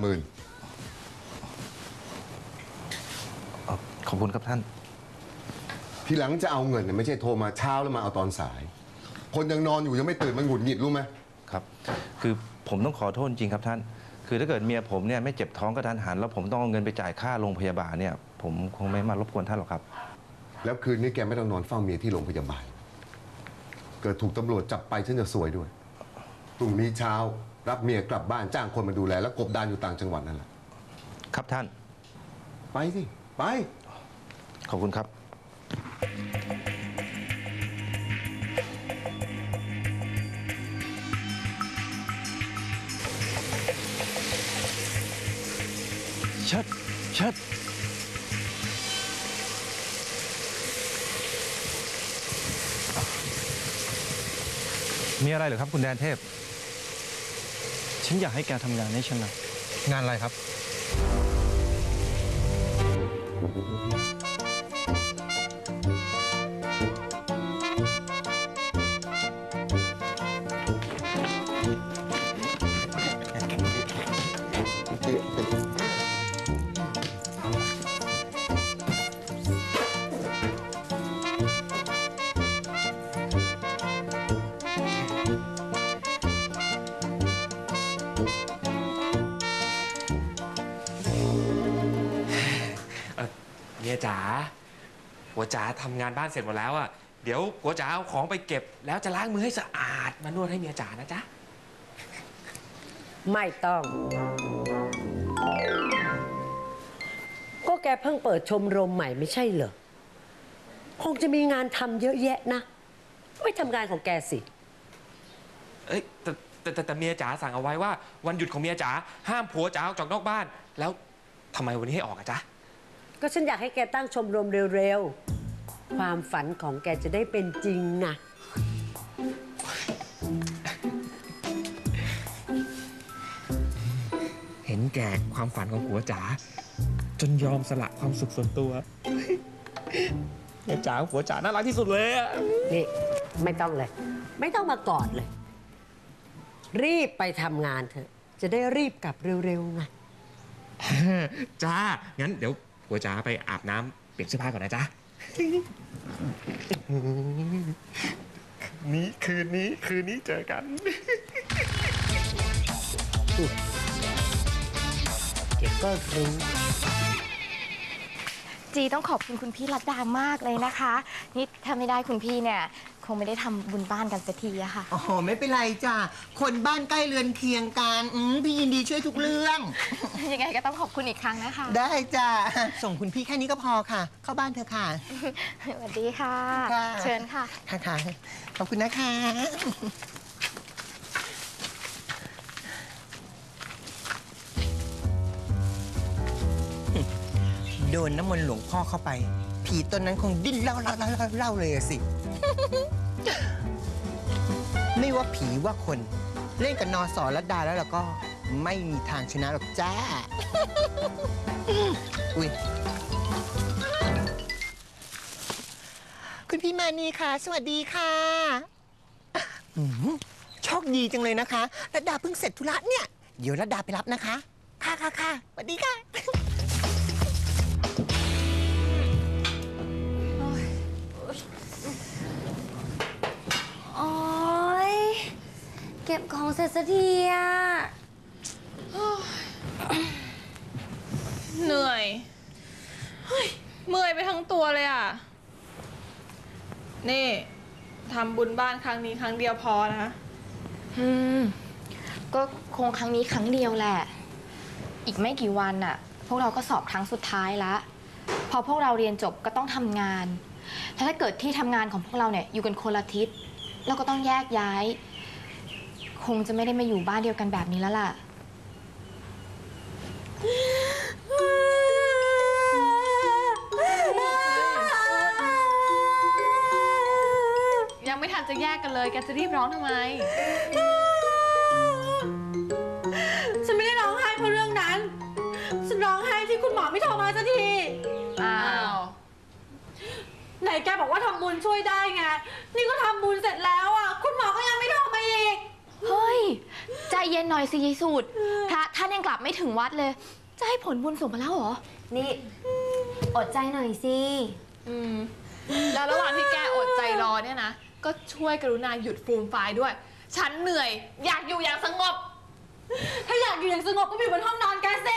หมื่นเอ่อขอบคุณครับท่าน ทีหลังจะเอาเงินเนี่ยไม่ใช่โทรมาเช้าแล้วมาเอาตอนสาย คนยังนอนอยู่ยังไม่ตื่นมันหงุดหงิดรู้ไหมครับ คือผมต้องขอโทษจริงครับท่าน คือถ้าเกิดเมียผมเนี่ยไม่เจ็บท้องกระทันหัน แล้วผมต้องเอาเงินไปจ่ายค่าโรงพยาบาลเนี่ย ผมคงไม่มารบกวนท่านหรอกครับ แล้วคืนนี้แกไม่ต้องนอนเฝ้าเมียที่โรงพยาบาล เกิดถูกตำรวจจับไปฉันจะสวยด้วยพรุ่งนี้เช้า รับเมียกลับบ้านจ้างคนมาดูแล แล้วกบดานอยู่ต่างจังหวัดนั่นแหละ ครับท่าน ไปสิ ไป ขอบคุณครับเชิดเชิดมีอะไรเหรือครับคุณแดนเทพ ฉันอยากให้แกทำงานให้ฉันนะงานอะไรครับ จ๋าหัวจ๋าทำงานบ้านเสร็จหมดแล้วอะเดี๋ยวหัวจ๋าเอาของไปเก็บ แล้วจะล้างมือให้สะอาดมานวดให้เมียจ๋านะจ๊ะไม่ต้อง ก็แกเพิ่งเปิดชมรมใหม่ไม่ใช่เหรอ คงจะมีงานทำเยอะแยะนะไปทำงานของแกสิ เอ้ยแต่แต่แต่แต่เมียจ๋าสั่งเอาไว้ว่า วันหยุดของเมียจ๋าห้ามผัวจ๋าออกจากนอกบ้าน แล้วทำไมวันนี้ให้ออกอะจ๊ะ ก็ฉันอยากให้แกตั้งชมรมเร็วๆ ความฝันของแกจะได้เป็นจริงนะเห็นแก่ความฝันของผัวจ๋าจนยอมสละความสุขส่วนตัวเมียจ๋าผัวจ๋าน่ารักที่สุดเลยอะนี่ไม่ต้องเลย ไม่ต้องมากอดเลย รีบไปทำงานเถอะ จะได้รีบกลับเร็วๆไง จ้า งั้นเดี๋ยว ผัวจ๋าไปอาบน้ำเปลี่ยนเสื้อผ้าก่อนนะจ๊ะ นี้คืนนี้คืนนี้เจอกัน เดี๋ยวก็รู้จีต้องขอบคุณคุณพี่รัตดามากเลยนะคะ นี่ถ้าไม่ได้คุณพี่เนี่ย คงไม่ได้ทำบุญบ้านกันสักทีอะค่ะ โอ้โหไม่เป็นไรจ้ะคนบ้านใกล้เรือนเคียงกันอืมพี่ยินดีช่วยทุกเรื่อง ยังไงก็ต้องขอบคุณอีกครั้งนะคะ ได้จ้ะส่งคุณพี่แค่นี้ก็พอค่ะ เข้าบ้านเถอะค่ะ สวัสดีค่ะ ค่ะ เชิญค่ะ ค่ะค่ะขอบคุณนะคะ โดนน้ำมนต์หลวงพ่อเข้าไป ผีตนนั้นคงดิ้นเล่าเล่าเล่าเล่าเล่าเลยอะสิ ไม่ว่าผีว่าคน เล่นกับนอสอรัดดาแล้วเราก็ไม่มีทางชนะหรอกจ้า อุ้ยคุณพี่มานีค่ะ สวัสดีค่ะอืมโชคดีจังเลยนะคะรัดดาเพิ่งเสร็จธุระเนี่ย เดี๋ยวรัดดาไปรับนะคะ ค่ะค่ะค่ะสวัสดีค่ะ เก็บของเสร็จสักทีอะเหนื่อยเฮ้ยเมื่อยไปทั้งตัวเลยอะ นี่ทำบุญบ้านครั้งนี้ครั้งเดียวพอนะ อืม ก็คงครั้งนี้ครั้งเดียวแหละ อีกไม่กี่วันอะพวกเราก็สอบครั้งสุดท้ายละพอพวกเราเรียนจบก็ต้องทำงาน แล้วถ้าเกิดที่ทำงานของพวกเราเนี่ยอยู่กันคนละทิศ เราก็ต้องแยกย้าย คงจะไม่ได้มาอยู่บ้านเดียวกันแบบนี้แล้วล่ะ ยังไม่ทันจะแยกกันเลย แกจะรีบร้องทำไม ฉันไม่ได้ร้องไห้เพราะเรื่องนั้น ฉันร้องไห้ที่คุณหมอไม่โทรมาสักที อ้าว ไหนแกบอกว่าทำบุญช่วยได้ไง นี่ก็ทำบุญเสร็จแล้วอะ คุณหมอก็ยังไม่โทรมาอีก เฮ้ยใจเย็นหน่อยสิยายสูตรพระท่านยังกลับไม่ถึงวัดเลย จะให้ผลบุญส่งมาแล้วเหรอ นี่ อดใจหน่อยสิ อืม แล้วระหว่างที่แกอดใจรอเนี่ยนะ ก็ช่วยกรุณาหยุดฟูมไฟล์ด้วย ฉันเหนื่อย อยากอยู่อย่างสงบ ถ้าอยากอยู่อย่างสงบก็ไปอยู่บนห้องนอนแกสิ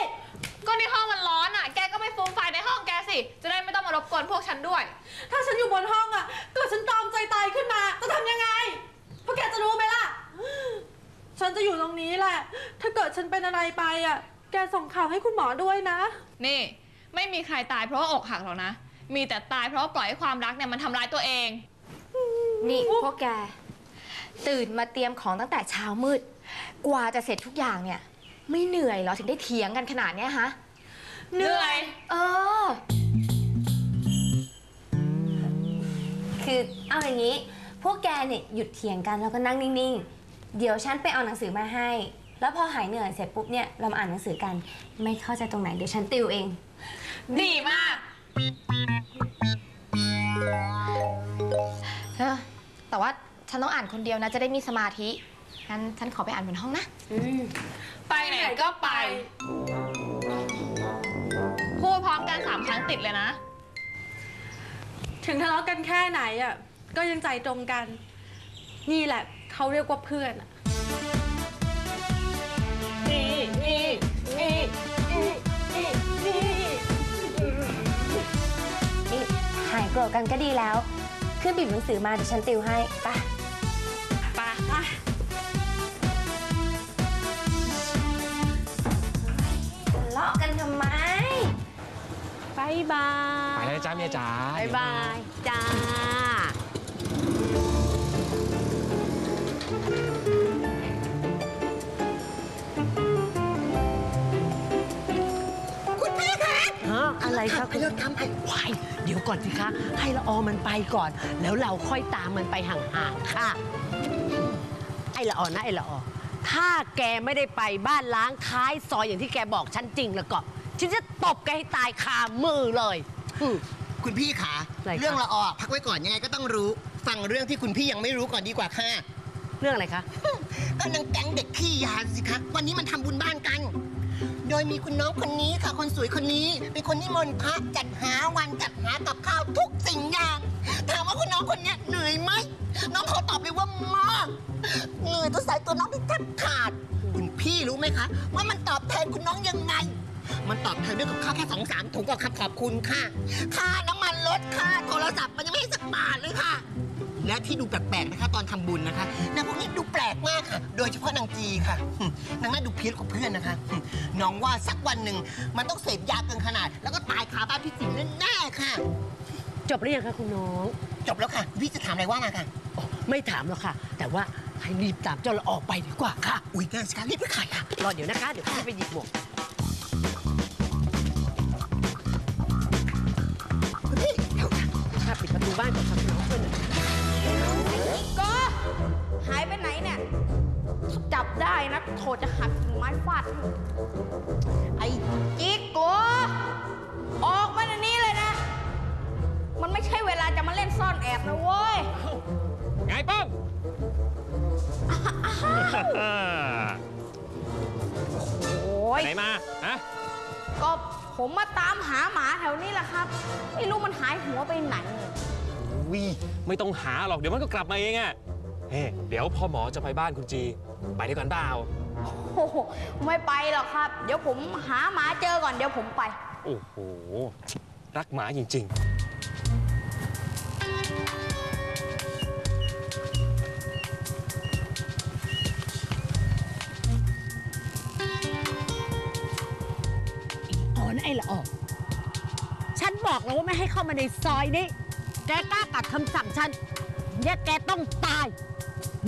ก็ในห้องมันร้อนอะ แกก็ไปฟูมไฟล์ในห้องแกสิ จะได้ไม่ต้องมารบกวนพวกฉันด้วย ถ้าฉันอยู่บนห้องอะเกิดฉันตอมใจตายขึ้นมาจะทำยังไง พวกแกจะรู้ไหมล่ะ ฉัน จะอยู่ตรงนี้แหละ ถ้าเกิดฉันเป็นอะไรไปอะ แกส่งข่าวให้คุณหมอด้วยนะ นี่ไม่มีใครตายเพราะว่าอกหักหรอกนะ มีแต่ตายเพราะว่าปล่อยให้ความรักเนี่ยมันทำร้ายตัวเอง นี่พวกแก ตื่นมาเตรียมของตั้งแต่เช้ามืด กว่าจะเสร็จทุกอย่างเนี่ย ไม่เหนื่อยเหรอถึงได้เถียงกันขนาดเนี้ยฮะ เหนื่อย เออ คือเอาอย่างนี้ พวกแกเนี่ยหยุดเถียงกันแล้วก็นั่งนิ่ง ๆ เดี๋ยวฉันไปเอาหนังสือมาให้ แล้วพอหายเหนื่อยเสร็จปุ๊บเนี่ยเรามาอ่านหนังสือกัน ไม่เข้าใจตรงไหนเดี๋ยวฉันติวเอง ดีมากเออแต่ว่าฉันต้องอ่านคนเดียวนะจะได้มีสมาธิ งั้นฉันขอไปอ่านบนห้องนะ ไปไหนก็ไป พูดพร้อมกันสามครั้งติดเลยนะ ถึงทะเลาะกันแค่ไหนอะ ก็ยังใจตรงกัน นี่แหละ เขาเรียกว่าเพื่อนอะนี่นี่นี่นี่นี่นี่นี่หายโกรธกันก็ดีแล้ว ขึ้นบีบหนังสือมาเดี๋ยวฉันติวให้ไปะไปทะเลาะกันทำไม บายบายไปเลยจ้าเมียจ๋า บายบายจ้า อะไรคะไปเลิกทำไปวายเดี๋ยวก่อนสิคะ ให้ละออมันไปก่อน แล้วเราค่อยตามมันไปห่างๆ ค่ะ ไอ้ละออนะไอ้ละออ ถ้าแกไม่ได้ไปบ้านล้างท้ายซอยอย่างที่แกบอกฉันจริงแล้วก็ ฉันจะตบแกให้ตายคามือเลยอืม คุณพี่ขาอะไรคะ เรื่องละออพักไว้ก่อนยังไงก็ต้องรู้ ฟังเรื่องที่คุณพี่ยังไม่รู้ก่อนดีกว่าค่ะเรื่องอะไรคะ ก็นางแก๊งเด็กขี้ยาสิคะ วันนี้มันทำบุญบ้านกัน โดยมีคุณน้องคนนี้ค่ะ คนสวยคนนี้ เป็นคนนิมนต์พระจัดหาวันจัดหากับข้าวทุกสิ่งอย่าง ถามว่าคุณน้องคนเนี้ยเหนื่อยไหม น้องเขาตอบเลยว่ามาก เหนื่อยตัวสายตัวน้องที่แทบขาด คุณพี่รู้ไหมคะ ว่ามันตอบแทนคุณน้องยังไง มันตอบแทนด้วยกับข้าวแค่สองสามถุงกับคำขอบคุณค่ะ ค่าน้ำมันรถค่าโทรศัพท์ และที่ดูแปลกๆนะคะ ตอนทำบุญนะคะนางพวกนี้ดูแปลกมากค่ะ โดยเฉพาะนางจีค่ะหึนางน่าดูเพี้ยนกว่าเพื่อนนะคะหึน้องว่าสักวันหนึ่งมันต้องเสพยาเกินขนาด แล้วก็ตายคาบ้านพี่สิงห์แน่ๆค่ะ จบหรือยังคะคุณน้อง จบแล้วค่ะ พี่จะถามอะไรว่ามาค่ะอ๋อไม่ถามหรอกค่ะ แต่ว่าให้รีบตามเจ้าละออไปดีกว่าค่ะ อุ้ยน่าสิคะรีบไปขายค่ะรอเดี๋ยวนะคะ เดี๋ยวพี่ไปหยิบหมวกคุณพี่เดี๋ยวค่ะค่ะปิดประตูบ้านก่อนค่ะคุณน้องเพื่อนหน่อยก็ หายไปไหนเนี่ยถ้าจับได้นะโทรจะหักกิ่งไม้ฟาดให้ไอ้จิ๊กโกออกมาในนี้เลยนะ มันไม่ใช่เวลาจะมาเล่นซ่อนแอบนะเว้ยไงป้อมโอ้ย ไหนมาฮะก็ผมมาตามหาหมาแถวนี้แหละครับ ไม่รู้มันหายหัวไปไหน วิไม่ต้องหาหรอกเดี๋ยวมันก็กลับมาเองอะ เฮ้เดี๋ยวพ่อหมอจะไปบ้านคุณจี ไปด้วยกันเปล่าโอ้โหไม่ไปหรอกครับ เดี๋ยวผมหาหมาเจอก่อนเดี๋ยวผมไป โอ้โห รักหมาจริงอ๋อนะไอ้ละออฉันบอกแล้วว่าไม่ให้เข้ามาในซอยนี้ แกกล้ากัดคำสั่งฉันเนี่ยแกต้องตาย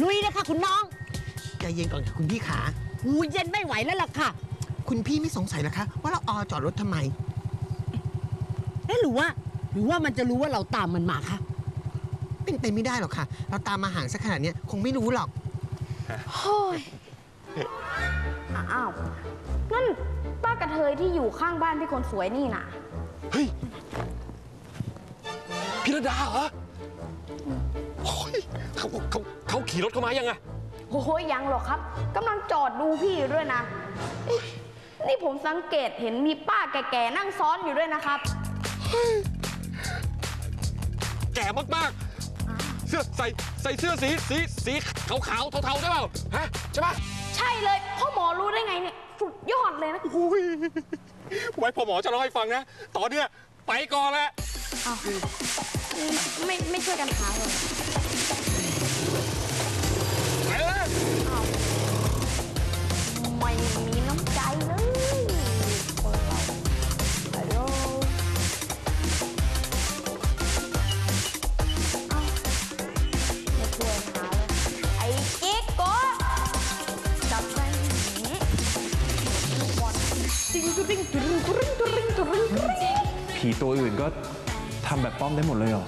ลุยเลยค่ะคุณน้องใจเย็นก่อนค่ะคุณพี่ขา หูเย็นไม่ไหวแล้วล่ะค่ะคุณพี่ไม่สงสัยเหรอคะ ว่าเราออจอดรถทำไม เอ๊ะหรือว่า หรือว่ามันจะรู้ว่าเราตามมันมาคะเป็นไปไม่ได้หรอกค่ะ เราตามมาห่างสักขนาดเนี้ยคงไม่รู้หรอก โอ้ยอ้าว นั่นป้ากระเทยที่อยู่ข้างบ้านพี่คนสวยนี่น่ะๆเฮ้ย พิรดาเหรอโอ้ย เขาเขาเขาขี่รถเข้ามายังไงโอ้ยยังหรอกครับกำลังจอดดูพี่อยู่ด้วยนะเอ๊ะนี่ผมสังเกตเห็นมีป้าแก่ๆนั่งซ้อนอยู่ด้วยนะครับ แก่มากๆ เสื้อใส่ใส่เสื้อสีสีสีขาวๆเทาๆใช่เปล่าฮะใช่ปะใช่เลยพ่อหมอรู้ได้ไงเนี่ยสุดยอดเลยนะอุ้ยไว้พอหมอจะเล่าให้ฟังนะ ตอนเนี้ยไปก่อนแล้วอ้าวไม่ไม่ช่วยกันหาเลยีตัวอื่นก็ทำแบบป้อมได้หมดเลยเหรอ